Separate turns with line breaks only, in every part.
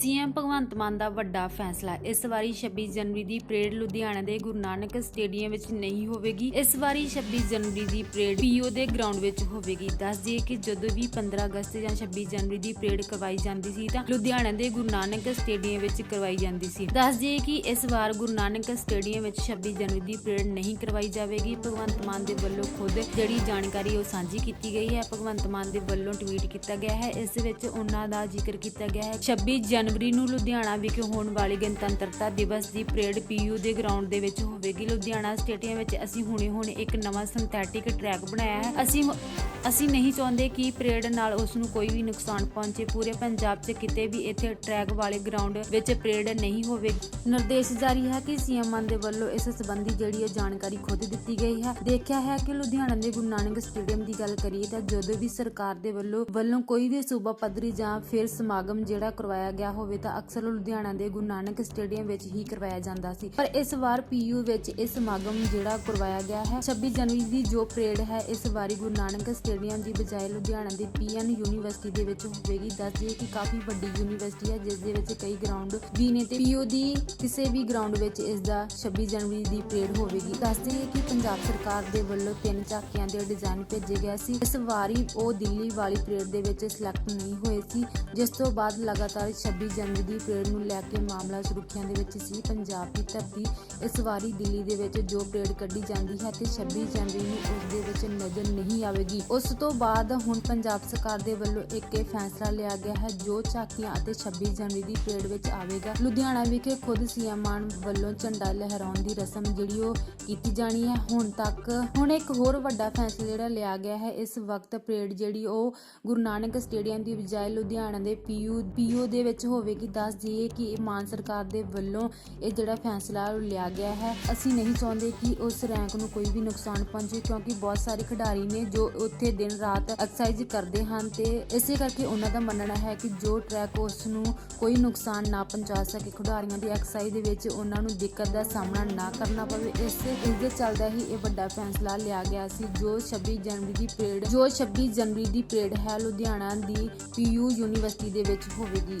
CM Bhagwant Mann ਦਾ ਵੱਡਾ ਫੈਸਲਾ। ਇਸ ਵਾਰੀ 26 ਜਨਵਰੀ ਦੀ ਪਰੇਡ ਲੁਧਿਆਣਾ ਦੇ ਗੁਰੂ ਨਾਨਕ ਸਟੇਡੀਅਮ ਵਿੱਚ ਨਹੀਂ ਹੋਵੇਗੀ। ਇਸ ਵਾਰੀ 26 ਜਨਵਰੀ ਦੀ ਪਰੇਡ ਪੀਓ ਦੇ ਗਰਾਊਂਡ ਵਿੱਚ ਹੋਵੇਗੀ। ਦੱਸ ਦਈਏ ਕਿ ਜਦੋਂ ਵੀ 15 ਅਗਸਤ ਜਾਂ 26 ਜਨਵਰੀ ਦੀ ਪਰੇਡ ਕਰਵਾਈ ਜਾਂਦੀ ਸੀ ਤਾਂ ਲੁਧਿਆਣਾ ਦੇ ਗੁਰੂ ਨਾਨਕ ਸਟੇਡੀਅਮ ਵਿੱਚ ਕਰਵਾਈ ਜਾਂਦੀ ਸੀ। ਦੱਸ ਦਈਏ ਕਿ ਇਸ ਵਾਰ ਗੁਰੂ ਨਾਨਕ ਸਟੇਡੀਅਮ ਵਿੱਚ 26 ਜਨਵਰੀ ਦੀ ਪਰੇਡ ਨਹੀਂ ਕਰਵਾਈ ਜਾਵੇਗੀ। ਭਗਵੰਤ ਮਾਨ ਦੇ ਵੱਲੋਂ ਖੁਦ ਜਿਹੜੀ ਜਾਣਕਾਰੀ ਉਹ ਸਾਂਝੀ ਕੀਤੀ ਗਈ ਹੈ। ਭਗਵੰਤ ਮਾਨ ਦੇ ਵੱਲੋਂ ਟਵੀਟ ਕੀਤਾ ਗਿਆ ਹੈ। ਇਸ ਵਿੱਚ ਉਹਨਾਂ ਦਾ ਜ਼ਿਕਰ ਕੀਤਾ ਗਿਆ ਹੈ। 26 ਜਨਵਰੀ ਨੂੰ ਲੁਧਿਆਣਾ ਵਿਖੇ ਹੋਣ ਵਾਲੀ ਗਣਤੰਤਰਤਾ ਦਿਵਸ ਦੀ ਪਰੇਡ ਪੀਯੂ ਦੇ ਗਰਾਊਂਡ ਦੇ ਵਿੱਚ ਹੋਵੇਗੀ। ਲੁਧਿਆਣਾ ਸਟੇਡੀਅਮ ਵਿੱਚ ਅਸੀਂ ਹੁਣੇ-ਹੁਣੇ ਇੱਕ ਨਵਾਂ ਸਿੰਥੈਟਿਕ ਟਰੈਕ ਬਣਾਇਆ ਹੈ। ਅਸੀਂ ਅਸੀਂ ਨਹੀਂ ਚਾਹੁੰਦੇ ਕਿ ਪਰੇਡ ਨਾਲ ਉਸ ਨੂੰ ਕੋਈ ਵੀ ਨੁਕਸਾਨ ਪਹੁੰਚੇ। ਪੂਰੇ ਪੰਜਾਬ 'ਚ ਕਿਤੇ ਵੀ ਇੱਥੇ ਟਰੈਕ ਵਾਲੇ ਗਰਾਊਂਡ ਵਿੱਚ ਪਰੇਡ ਨਹੀਂ ਹੋਵੇਗੀ ਨਿਰਦੇਸ਼ ਜਾਰੀ ਹੈ ਕਿ ਸੀਐਮ ਮਾਨ ਦੇ ਵੱਲੋਂ ਇਸ ਸੰਬੰਧੀ ਜਿਹੜੀ ਇਹ ਜਾਣਕਾਰੀ ਖੁਦ ਦਿੱਤੀ ਗਈ ਹੈ। ਦੇਖਿਆ ਹੈ ਕਿ ਲੁਧਿਆਣਾ ਦੇ ਗੁਰੂ ਨਾਨਕ ਸਟੇਡੀਅਮ ਦੀ ਗੱਲ ਕਰੀਏ ਤਾਂ ਜਦੋਂ ਵੀ ਸਰਕਾਰ ਦੇ ਵੱਲੋਂ ਵੱਲੋਂ ਕੋਈ ਵੀ ਸੂਬਾ ਪੱਧਰੀ ਜਾਂ ਫਿਰ ਸਮਾਗਮ ਜਿਹੜਾ ਕਰਵਾਇਆ ਗਿਆ ਹੋਵੇ ਤਾਂ ਅਕਸਰ ਲੁਧਿਆਣਾ ਦੇ ਗੁਰੂ ਨਾਨਕ ਸਟੇਡੀਅਮ ਵਿੱਚ ਹੀ ਕਰਵਾਇਆ ਜਾਂਦਾ ਸੀ। ਪਰ ਇਸ ਵਾਰ ਪੀਯੂ ਵਿੱਚ ਇਹ ਸਮਾਗਮ ਜਿਹੜਾ ਕਰਵਾਇਆ ਗਿਆ ਹੈ 26 ਜਨਵਰੀ ਦੀ ਜੋ ਪਰੇਡ ਹੈ, ਇਸ ਵਾਰੀ ਗੁਰੂ ਨਾਨਕ ਸਟੇਡੀਅਮ ਦੀ ਬਜਾਏ ਲੁਧਿਆਣਾ ਦੇ ਪੀਐਨ ਯੂਨੀਵਰਸਿਟੀ ਦੇ ਵਿੱਚ ਹੋਵੇਗੀ। ਦੱਸ ਦਈਏ ਕਿ ਕਾਫੀ ਵੱਡੀ ਯੂਨੀਵਰਸਿਟੀ ਹੈ, ਜਿਸ ਦੇ ਵਿੱਚ ਕਈ ਗਰਾਊਂਡ ਵੀ ਨੇ ਤੇ ਪੀਯੂ ਦੀ ਕਿਸੇ ਵੀ ਗਰਾਊਂਡ ਵਿੱਚ ਇਸ ਦਾ 26 ਜਨਵਰੀ ਦੀ ਪਰੇਡ ਹੋਵੇਗੀ। ਦੱਸ ਦਈਏ ਕਿ ਪੰਜਾਬ ਸਰਕਾਰ ਦੇ ਵੱਲੋਂ ਤਿੰਨ ਝਾਕੀਆਂ ਦੇ ਡਿਜ਼ਾਈਨ ਭੇਜੇ ਗਏ ਸੀ। ਇਸ ਵਾਰੀ ਉਹ ਦਿੱਲੀ ਵਾਲੀ ਪਰੇਡ ਦੇ ਵਿੱਚ ਸਿਲੈਕਟ ਨਹੀਂ ਹੋਏ ਸੀ, ਜਿਸ ਤੋਂ ਬਾਅਦ ਲਗਾਤਾਰ 26 ਜਨਵਰੀ ਦੀ ਪਰੇਡ ਨੂੰ ਲੈ ਕੇ ਮਾਮਲਾ ਸੁਰੱਖਿਆ ਦੇ ਵਿੱਚ ਸੀ। ਪੰਜਾਬ ਦੀ ਧਰਤੀ ਇਸ ਵਾਰੀ ਦਿੱਲੀ ਦੇ ਵਿੱਚ ਜੋ ਪਰੇਡ ਕੱਢੀ ਜਾਂਦੀ ਹੈ ਤੇ 26 ਜਨਵਰੀ ਨੂੰ ਉਸ ਦੇ ਵਿੱਚ ਨਜ਼ਰ ਨਹੀਂ ਆਵੇਗੀ। ਉਸ ਤੋਂ ਬਾਅਦ ਹੁਣ ਪੰਜਾਬ ਸਰਕਾਰ ਦੇ ਵੱਲੋਂ ਇੱਕ ਇਹ ਫੈਸਲਾ ਲਿਆ ਗਿਆ ਹੈ, ਜੋ ਝਾਕੀਆਂ ਅਤੇ 26 ਜਨਵਰੀ ਦੀ ਪਰੇਡ ਵਿੱਚ ਆਵੇਗਾ। ਲੁਧਿਆਣਾ ਵਿਖੇ ਖੁਦ ਸੀਐਮ ਮਾਨ ਵੱਲੋਂ ਝੰਡਾ ਲਹਿਰਾਉਣ ਦੀ ਰਸਮ ਜਿਹੜੀ ਉਹ ਕੀਤੀ ਜਾਣੀ ਹੈ। ਹੁਣ ਤੱਕ ਹੁਣ ਇੱਕ ਹੋਰ ਵੱਡਾ ਫੈਸਲਾ ਜਿਹੜਾ ਲਿਆ ਗਿਆ ਹੈ, ਇਸ ਵਕਤ ਪਰੇਡ ਜਿਹੜੀ ਉਹ ਗੁਰੂ ਨਾਨਕ ਸਟੇਡੀਅਮ ਦੀ ਬਜਾਏ ਲੁਧਿਆਣਾ ਦੇ ਪੀਯੂ ਪੀਯੂ ਦੇ ਵਿੱਚ ਹੋਵੇਗੀ, ਦੱਸ ਦਈਏ ਕਿ ਇਹ ਮਾਨ ਸਰਕਾਰ ਦੇ ਵੱਲੋਂ ਇਹ ਜਿਹੜਾ ਫੈਸਲਾ ਲਿਆ ਗਿਆ ਹੈ। ਅਸੀਂ ਨਹੀਂ ਚਾਹੁੰਦੇ ਕਿ ਉਸ ਰੈਂਕ ਨੂੰ ਕੋਈ ਵੀ ਨੁਕਸਾਨ ਪਹੁੰਚੇ, ਕਿਉਂਕਿ ਬਹੁਤ ਸਾਰੇ ਖਿਡਾਰੀ ਨੇ ਜੋ ਉੱਥੇ ਦਿਨ ਰਾਤ ਐਕਸਰਸਾਈਜ਼ ਕਰਦੇ ਹਨ ਤੇ ਇਸੇ ਕਰਕੇ ਉਹਨਾਂ ਦਾ ਮੰਨਣਾ ਹੈ ਕਿ ਜੋ ਟਰੈਕ ਉਸ ਨੂੰ ਕੋਈ ਨੁਕਸਾਨ ਨਾ ਪਹੁੰਚਾ ਸਕੇ, ਖਿਡਾਰੀਆਂ ਦੀ ਐਕਸਰਸਾਈਜ਼ ਦੇ ਵਿੱਚ ਉਹਨਾਂ ਨੂੰ ਦਿੱਕਤ ਦਾ ਸਾਹਮਣਾ ਨਾ ਕਰਨਾ ਪਵੇ। ਇਸ ਇਸ ਦੇ ਚੱਲਦਾ ਹੀ ਇਹ ਵੱਡਾ ਫੈਸਲਾ ਲਿਆ ਗਿਆ ਸੀ, ਜੋ 26 ਜਨਵਰੀ ਦੀ ਪਰੇਡ, ਜੋ 26 ਜਨਵਰੀ ਦੀ ਪਰੇਡ ਹੈ, ਲੁਧਿਆਣਾ ਦੀ ਪੀਯੂ ਯੂਨੀਵਰਸਿਟੀ ਦੇ ਵਿੱਚ ਹੋਵੇਗੀ।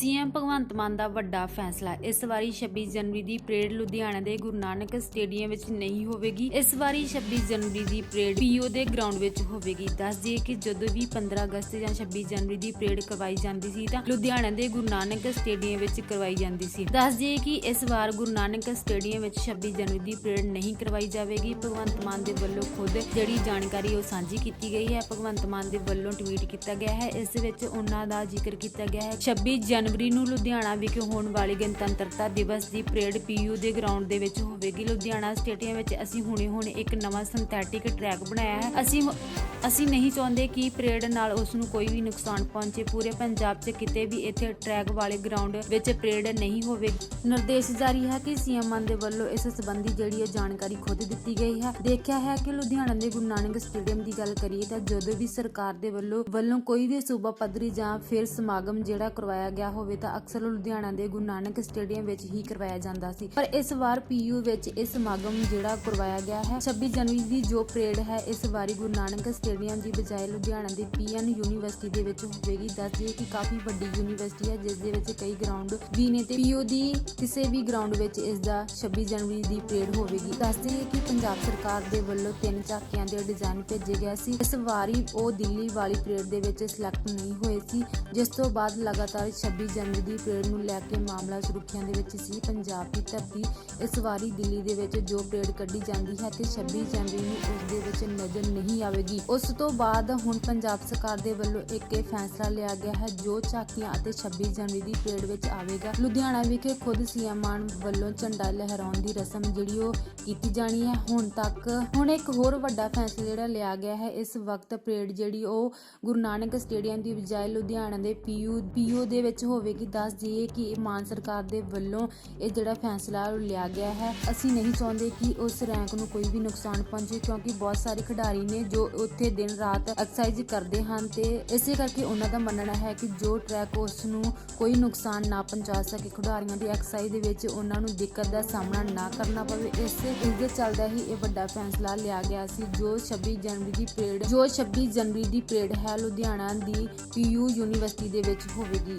ਸੀਐਮ ਭਗਵੰਤ ਮਾਨ ਦਾ ਵੱਡਾ ਫੈਸਲਾ। ਇਸ ਵਾਰੀ 26 ਜਨਵਰੀ ਦੀ ਪਰੇਡ ਲੁਧਿਆਣਾ ਦੇ ਗੁਰੂ ਨਾਨਕ ਸਟੇਡੀਅਮ ਵਿੱਚ ਨਹੀਂ ਹੋਵੇਗੀ। ਇਸ ਵਾਰੀ 26 ਜਨਵਰੀ ਦੀ ਪਰੇਡ ਪੀਓ ਦੇ ਗਰਾਊਂਡ ਵਿੱਚ ਹੋਵੇਗੀ। ਦੱਸ ਦਈਏ ਕਿ ਜਦੋਂ ਵੀ 15 ਅਗਸਤ ਜਾਂ 26 ਜਨਵਰੀ ਦੀ ਪਰੇਡ ਕਰਵਾਈ ਜਾਂਦੀ ਸੀ ਤਾਂ ਲੁਧਿਆਣਾ ਦੇ ਗੁਰੂ ਨਾਨਕ ਸਟੇਡੀਅਮ ਵਿੱਚ ਕਰਵਾਈ ਜਾਂਦੀ ਸੀ। ਦੱਸ ਦਈਏ ਕਿ ਇਸ ਵਾਰ ਗੁਰੂ ਨਾਨਕ ਸਟੇਡੀਅਮ ਵਿੱਚ 26 ਜਨਵਰੀ ਦੀ ਪਰੇਡ ਨਹੀਂ ਕਰਵਾਈ ਜਾਵੇਗੀ। ਭਗਵੰਤ ਮਾਨ ਦੇ ਵੱਲੋਂ ਖੁਦ ਜਿਹੜੀ ਜਾਣਕਾਰੀ ਉਹ ਸਾਂਝੀ ਕੀਤੀ ਗਈ ਹੈ। ਭਗਵੰਤ ਮਾਨ ਦੇ ਵੱਲੋਂ ਟਵੀਟ ਕੀਤਾ ਗਿਆ ਹੈ। ਇਸ ਵਿੱਚ ਉਹਨਾਂ ਦਾ ਜ਼ਿਕਰ ਕੀਤਾ ਗਿਆ ਹੈ। 26 ਜਨਵਰੀ ਨੂੰ ਲੁਧਿਆਣਾ ਵਿਖੇ ਹੋਣ ਵਾਲੀ ਗਣਤੰਤਰਤਾ ਦਿਵਸ ਦੀ ਪਰੇਡ ਪੀਯੂ ਦੇ ਗਰਾਊਂਡ ਦੇ ਵਿੱਚ ਹੋਵੇਗੀ। ਲੁਧਿਆਣਾ ਸਟੇਡੀਅਮ ਵਿੱਚ ਅਸੀਂ ਹੁਣੇ-ਹੁਣੇ ਇੱਕ ਨਵਾਂ ਸਿੰਥੈਟਿਕ ਟਰੈਕ ਬਣਾਇਆ ਹੈ। ਅਸੀਂ ਅਸੀਂ ਨਹੀਂ ਚਾਹੁੰਦੇ ਕਿ ਪਰੇਡ ਨਾਲ ਉਸ ਨੂੰ ਕੋਈ ਵੀ ਨੁਕਸਾਨ ਪਹੁੰਚੇ। ਪੂਰੇ ਪੰਜਾਬ 'ਚ ਕਿਤੇ ਵੀ ਇੱਥੇ ਟਰੈਕ ਵਾਲੇ ਗਰਾਊਂਡ ਵਿੱਚ ਪਰੇਡ ਨਹੀਂ ਹੋਵੇਗੀ ਨਿਰਦੇਸ਼ ਜਾਰੀ ਹੈ ਕਿ ਸੀਐਮ ਮਾਨ ਦੇ ਵੱਲੋਂ ਇਸ ਸੰਬੰਧੀ ਜਿਹੜੀ ਇਹ ਜਾਣਕਾਰੀ ਖੁਦ ਦਿੱਤੀ ਗਈ ਹੈ। ਦੇਖਿਆ ਹੈ ਕਿ ਲੁਧਿਆਣਾ ਦੇ ਗੁਰੂ ਨਾਨਕ ਸਟੇਡੀਅਮ ਦੀ ਗੱਲ ਕਰੀਏ ਤਾਂ ਜਦੋਂ ਵੀ ਸਰਕਾਰ ਦੇ ਵੱਲੋਂ ਵੱਲੋਂ ਕੋਈ ਵੀ ਸੂਬਾ ਪੱਧਰੀ ਜਾਂ ਫਿਰ ਸਮਾਗਮ ਜਿਹੜਾ ਕਰਵਾਇਆ ਗਿਆ ਹੋਵੇ ਤਾਂ ਅਕਸਰ ਲੁਧਿਆਣਾ ਦੇ ਗੁਰੂ ਨਾਨਕ ਸਟੇਡੀਅਮ ਵਿੱਚ ਹੀ ਕਰਵਾਇਆ ਜਾਂਦਾ ਸੀ। ਪਰ ਇਸ ਵਾਰ ਪੀਯੂ ਵਿੱਚ ਇਹ ਸਮਾਗਮ ਜਿਹੜਾ ਕਰਵਾਇਆ ਗਿਆ ਹੈ 26 ਜਨਵਰੀ ਦੀ ਜੋ ਪਰੇਡ ਹੈ, ਇਸ ਵਾਰੀ ਗੁਰੂ ਨਾਨਕ ਸਟੇਡੀਅਮ ਦੀ ਬਜਾਏ ਲੁਧਿਆਣਾ ਦੇ ਪੀਐਨ ਯੂਨੀਵਰਸਿਟੀ ਦੇ ਵਿੱਚ ਹੋਵੇਗੀ। ਦੱਸ ਦਈਏ ਕਿ ਕਾਫੀ ਵੱਡੀ ਯੂਨੀਵਰਸਿਟੀ ਹੈ, ਜਿਸ ਦੇ ਵਿੱਚ ਕਈ ਗਰਾਊਂਡ ਵੀ ਨੇ ਤੇ ਪੀਯੂ ਦੀ ਕਿਸੇ ਵੀ ਗਰਾਊਂਡ ਵਿੱਚ ਇਸ ਦਾ 26 ਜਨਵਰੀ ਦੀ ਪਰੇਡ ਹੋਵੇਗੀ। ਦੱਸ ਦਈਏ ਕਿ ਪੰਜਾਬ ਸਰਕਾਰ ਦੇ ਵੱਲੋਂ ਤਿੰਨ ਝਾਕੀਆਂ ਦੇ ਡਿਜ਼ਾਈਨ ਭੇਜੇ ਗਏ ਸੀ। ਇਸ ਵਾਰੀ ਉਹ ਦਿੱਲੀ ਵਾਲੀ ਪਰੇਡ ਦੇ ਵਿੱਚ ਸਿਲੈਕਟ ਨਹੀਂ ਹੋਏ ਸੀ, ਜਿਸ ਤੋਂ ਬਾਅਦ ਲਗਾਤਾਰ 26 ਜਨਵਰੀ ਦੀ ਪਰੇਡ ਨੂੰ ਲੈ ਕੇ ਮਾਮਲਾ ਸੁਰੱਖਿਆ ਦੇ ਵਿੱਚ ਸੀ। ਪੰਜਾਬ ਦੀ ਧਰਤੀ ਇਸ ਵਾਰੀ ਦਿੱਲੀ ਦੇ ਵਿੱਚ ਜੋ ਪਰੇਡ ਕੱਢੀ ਜਾਂਦੀ ਹੈ ਤੇ 26 ਜਨਵਰੀ ਨੂੰ ਉਸ ਦੇ ਵਿੱਚ ਨਜ਼ਰ ਨਹੀਂ ਆਵੇਗੀ। ਉਸ ਤੋਂ ਬਾਅਦ ਹੁਣ ਪੰਜਾਬ ਸਰਕਾਰ ਦੇ ਵੱਲੋਂ ਇੱਕ ਇਹ ਫੈਸਲਾ ਲਿਆ ਗਿਆ ਹੈ, ਜੋ ਝਾਕੀਆਂ ਅਤੇ 26 ਜਨਵਰੀ ਦੀ ਪਰੇਡ ਵਿੱਚ ਆਵੇਗਾ। ਲੁਧਿਆਣਾ ਵਿਖੇ ਖੁਦ ਸੀਐਮ ਮਾਨ ਵੱਲੋਂ ਝੰਡਾ ਲਹਿਰਾਉਣ ਦੀ ਰਸਮ ਜਿਹੜੀ ਉਹ ਕੀਤੀ ਜਾਣੀ ਹੈ। ਹੁਣ ਤੱਕ ਹੁਣ ਇੱਕ ਹੋਰ ਵੱਡਾ ਫੈਸਲਾ ਜਿਹੜਾ ਲਿਆ ਗਿਆ ਹੈ, ਇਸ ਵਕਤ ਪਰੇਡ ਜਿਹੜੀ ਉਹ ਗੁਰੂ ਨਾਨਕ ਸਟੇਡੀਅਮ ਦੀ ਬਜਾਏ ਲੁਧਿਆਣਾ ਦੇ ਪੀਯੂ ਪੀਯੂ ਦੇ ਵਿੱਚ ਹੋਵੇਗੀ, ਦੱਸ ਦਈਏ ਕਿ ਮਾਨ ਸਰਕਾਰ ਦੇ ਵੱਲੋਂ ਇਹ ਜਿਹੜਾ ਫੈਸਲਾ ਲਿਆ ਗਿਆ ਹੈ। ਅਸੀਂ ਨਹੀਂ ਚਾਹੁੰਦੇ ਕਿ ਉਸ ਰੈਂਕ ਨੂੰ ਕੋਈ ਵੀ ਨੁਕਸਾਨ ਪਹੁੰਚੇ, ਕਿਉਂਕਿ ਬਹੁਤ ਸਾਰੇ ਖਿਡਾਰੀ ਨੇ ਜੋ ਉੱਥੇ ਦਿਨ ਰਾਤ ਐਕਸਰਸਾਈਜ਼ ਕਰਦੇ ਹਨ ਤੇ ਇਸੇ ਕਰਕੇ ਉਹਨਾਂ ਦਾ ਮੰਨਣਾ ਹੈ ਕਿ ਜੋ ਟਰੈਕ ਉਸ ਨੂੰ ਕੋਈ ਨੁਕਸਾਨ ਨਾ ਪਹੁੰਚਾ ਸਕੇ, ਖਿਡਾਰੀਆਂ ਦੀ ਐਕਸਰਸਾਈਜ਼ ਦੇ ਵਿੱਚ ਉਹਨਾਂ ਨੂੰ ਦਿੱਕਤ ਦਾ ਸਾਹਮਣਾ ਨਾ ਕਰਨਾ ਪਵੇ। ਇਸ ਇਸ ਦੇ ਚੱਲਦਾ ਹੀ ਇਹ ਵੱਡਾ ਫੈਸਲਾ ਲਿਆ ਗਿਆ ਸੀ। ਜੋ 26 ਜਨਵਰੀ ਦੀ ਪਰੇਡ, ਜੋ 26 ਜਨਵਰੀ ਦੀ ਪਰੇਡ ਹੈ, ਲੁਧਿਆਣਾ ਦੀ ਪੀਯੂ ਯੂਨੀਵਰਸਿਟੀ ਦੇ ਵਿੱਚ ਹੋਵੇਗੀ।